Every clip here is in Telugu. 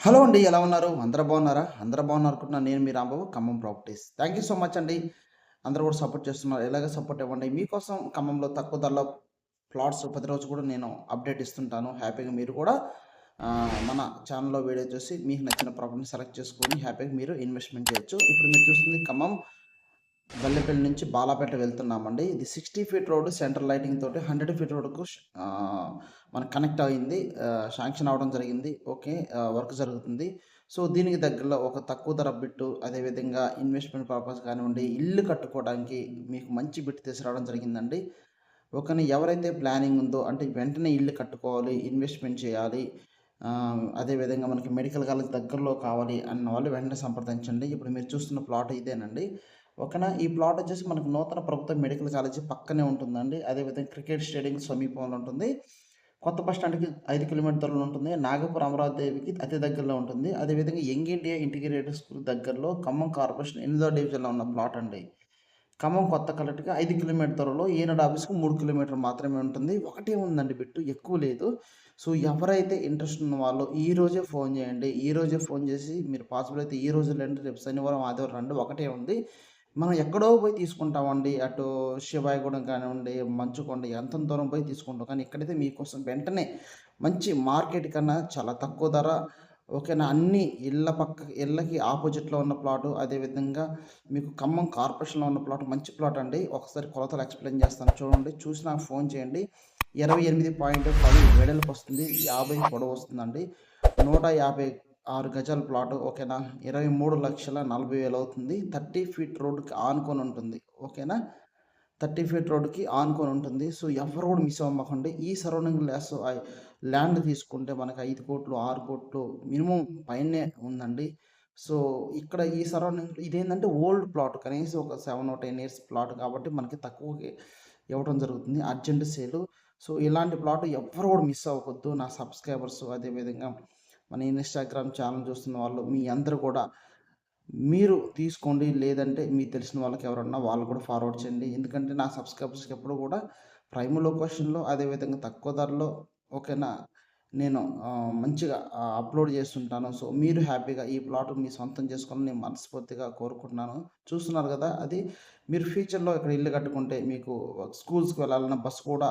హలో అండి ఎలా ఉన్నారు? అందరూ బాగున్నారా? అందరూ బాగున్నారు అనుకుంటున్నా నేను మీ Rambabu Khammam properties. Thank you so much అండి. అందరూ కూడా సపోర్ట్ చేస్తున్నారు. ఎలాగ సపోర్ట్ ఇవ్వండి? మీకోసం ఖమ్మంలో తక్కువ ధరలో ప్లాట్స్ ప్రతిరోజు కూడా నేను అప్డేట్ ఇస్తుంటాను. హ్యాపీగా మీరు కూడా మన ఛానల్లో వీడియో చూసి మీకు నచ్చిన ప్రాపర్టీని సెలెక్ట్ చేసుకొని హ్యాపీగా మీరు ఇన్వెస్ట్మెంట్ చేయొచ్చు. ఇప్పుడు మీరు చూస్తుంది ఖమ్మం బల్లెపల్లి నుంచి బాలాపేట వెళ్తున్నామండి. ఇది sixty feet road central lighting తోటి హండ్రెడ్ ఫీట్ రోడ్డుకు మనకు కనెక్ట్ అయింది. శాంక్షన్ అవ్వడం జరిగింది. ఓకే వర్క్ జరుగుతుంది. సో దీనికి దగ్గరలో ఒక తక్కువ ధర బిట్టు అదేవిధంగా ఇన్వెస్ట్మెంట్ పర్పస్ కానివ్వండి ఇల్లు కట్టుకోవడానికి మీకు మంచి బిట్ తీసుకురావడం జరిగిందండి. ఒకని ఎవరైతే ప్లానింగ్ ఉందో అంటే వెంటనే ఇల్లు కట్టుకోవాలి ఇన్వెస్ట్మెంట్ చేయాలి అదేవిధంగా మనకి మెడికల్ కాలేజ్ దగ్గరలో కావాలి అన్న వాళ్ళు వెంటనే సంప్రదించండి. ఇప్పుడు మీరు చూస్తున్న ప్లాట్ ఇదేనండి. ఓకేనా? ఈ ప్లాట్ వచ్చేసి మనకు నూతన ప్రభుత్వ మెడికల్ కాలేజీ పక్కనే ఉంటుందండి. అదేవిధంగా క్రికెట్ స్టేడియం సమీపంలో ఉంటుంది. కొత్త బస్ స్టాండ్కి ఐదు కిలోమీటర్ దూరంలో ఉంటుంది. నాగపూర్ అమరావతికి అతి దగ్గరలో ఉంటుంది. అదేవిధంగా యంగ్ ఇండియా ఇంటిగ్రేటెడ్ స్కూల్ దగ్గరలో ఖమ్మం కార్పొరేషన్ ఎనిమిదో డివిజన్లో ఉన్న ప్లాట్ అండి. ఖమ్మం కొత్త కలెక్ట్గా ఐదు కిలోమీటర్ దూరంలో ఈనాడు ఆఫీస్కి మూడు కిలోమీటర్ మాత్రమే ఉంటుంది. ఒకటే ఉందండి బిట్టు ఎక్కువ లేదు. సో ఎవరైతే ఇంట్రెస్ట్ ఉన్న వాళ్ళు ఈ రోజే ఫోన్ చేయండి. ఈ రోజే ఫోన్ చేసి మీరు పాసిబుల్ అయితే ఈ రోజు లేండి రేపు శనివారం ఆదివారం రండి ఒకటే ఉంది. మనం ఎక్కడో పోయి తీసుకుంటామండి. అటు శివాయిగూడెం కానివ్వండి మంచుకొండ ఎంత దూరం పోయి తీసుకుంటాం. కానీ ఇక్కడైతే మీకోసం వెంటనే మంచి మార్కెట్ కన్నా చాలా తక్కువ ధర. ఓకేనా? అన్ని ఇళ్ళ పక్క ఇళ్ళకి ఆపోజిట్లో ఉన్న ప్లాటు అదేవిధంగా మీకు ఖమ్మం కార్పొరేషన్లో ఉన్న ప్లాట్ మంచి ప్లాట్ అండి. ఒకసారి కొలతలు ఎక్స్ప్లెయిన్ చేస్తాను చూడండి. చూసి నాకు ఫోన్ చేయండి. ఇరవై ఎనిమిది పాయింట్ పది వెడల్పు వస్తుంది. యాభై పొడవు వస్తుందండి. నూట యాభై ఆరు గజాల ప్లాట్ ఓకేనా? ఇరవై మూడు లక్షల నలభై వేలు అవుతుంది. థర్టీ ఫీట్ రోడ్కి ఆనుకొని ఉంటుంది ఓకేనా? థర్టీ ఫీట్ రోడ్కి ఆనుకొని ఉంటుంది. సో ఎవరు కూడా మిస్ అవ్వకండి. ఈ సరౌండింగ్ ల్యాస్ ల్యాండ్ తీసుకుంటే మనకి ఐదు కోట్లు ఆరు కోట్లు మినిమం పైనే ఉందండి. సో ఇక్కడ ఈ సరౌండింగ్ ఇదేంటంటే ఓల్డ్ ప్లాట్ కనీసం ఒక సెవెన్ టెన్ ఇయర్స్ ప్లాట్ కాబట్టి మనకి తక్కువకి ఇవ్వడం జరుగుతుంది. అర్జెంట్ సేలు. సో ఇలాంటి ప్లాట్ ఎవరు కూడా మిస్ అవ్వకూడదు నా సబ్స్క్రైబర్స్ అదేవిధంగా. మన ఇన్స్టాగ్రామ్ ఛానల్ చూస్తున్న వాళ్ళు మీ అందరూ కూడా మీరు తీసుకోండి. లేదంటే మీకు తెలిసిన వాళ్ళకి ఎవరన్నా వాళ్ళు కూడా ఫార్వర్డ్ చేయండి. ఎందుకంటే నా సబ్స్క్రైబర్స్కి ఎప్పుడు కూడా ప్రైమ్ లొకేషన్లో అదేవిధంగా తక్కువ ధరలో ఓకేనా నేను మంచిగా అప్లోడ్ చేస్తుంటాను. సో మీరు హ్యాపీగా ఈ ప్లాట్ మీ సొంతం చేసుకోవాలని నేను మనస్ఫూర్తిగా కోరుకుంటున్నాను. చూస్తున్నారు కదా అది మీరు ఫ్యూచర్లో ఇక్కడ ఇల్లు కట్టుకుంటే మీకు స్కూల్స్కి వెళ్ళాలన్న బస్సు కూడా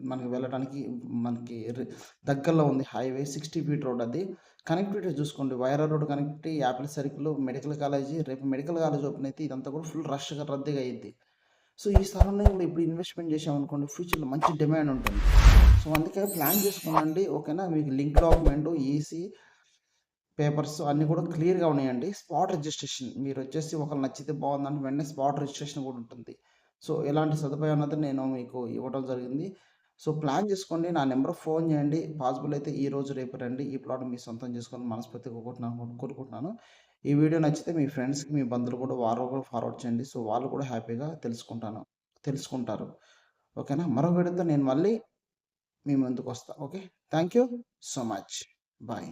మనకి వెళ్ళడానికి మనకి రి- దగ్గరలో ఉంది హైవే సిక్స్టీ ఫీట్ రోడ్ అది. కనెక్టివిటీ చూసుకోండి. Wyra road connectivity apple circle medical college రేపు మెడికల్ కాలేజ్ ఓపెన్ అయితే ఇదంతా కూడా ఫుల్ రష్గా రద్దీగా అయ్యింది సో ఈ సరౌండింగ్లో ఇప్పుడు ఇన్వెస్ట్మెంట్ చేసామనుకోండి ఫ్యూచర్లో మంచి డిమాండ్ ఉంటుంది. సో అందుకే ప్లాన్ చేసుకోనండి ఓకేనా? మీకు లింక్ డాక్యుమెంట్ ఈసీ పేపర్స్ అన్నీ కూడా క్లియర్గా ఉన్నాయండి. స్పాట్ రిజిస్ట్రేషన్ మీరు వచ్చేసి ఒకరు నచ్చితే బాగుందంటే వెంటనే స్పాట్ రిజిస్ట్రేషన్ కూడా ఉంటుంది. సో ఎలాంటి సదుపాయం అన్నది నేను మీకు ఇవ్వడం జరిగింది. సో ప్లాన్ చేసుకోండి నా నెంబర్ ఫోన్ చేయండి. పాసిబుల్ అయితే ఈ రోజు రేపు రండి. ఈ ప్లాట్ మీ సొంతం చేసుకొని మనస్ఫూర్తిగా కోరుకుంటున్నాను కోరుకుంటున్నాను. ఈ వీడియో నచ్చితే మీ ఫ్రెండ్స్కి మీ బంధువులు కూడా వారు కూడా ఫార్వర్డ్ చేయండి. సో వాళ్ళు కూడా హ్యాపీగా తెలుసుకుంటాను తెలుసుకుంటారు. ఓకేనా? మరో వీడియోతో నేను మళ్ళీ మీ ముందుకు వస్తాను okay? Thank you so much. Bye.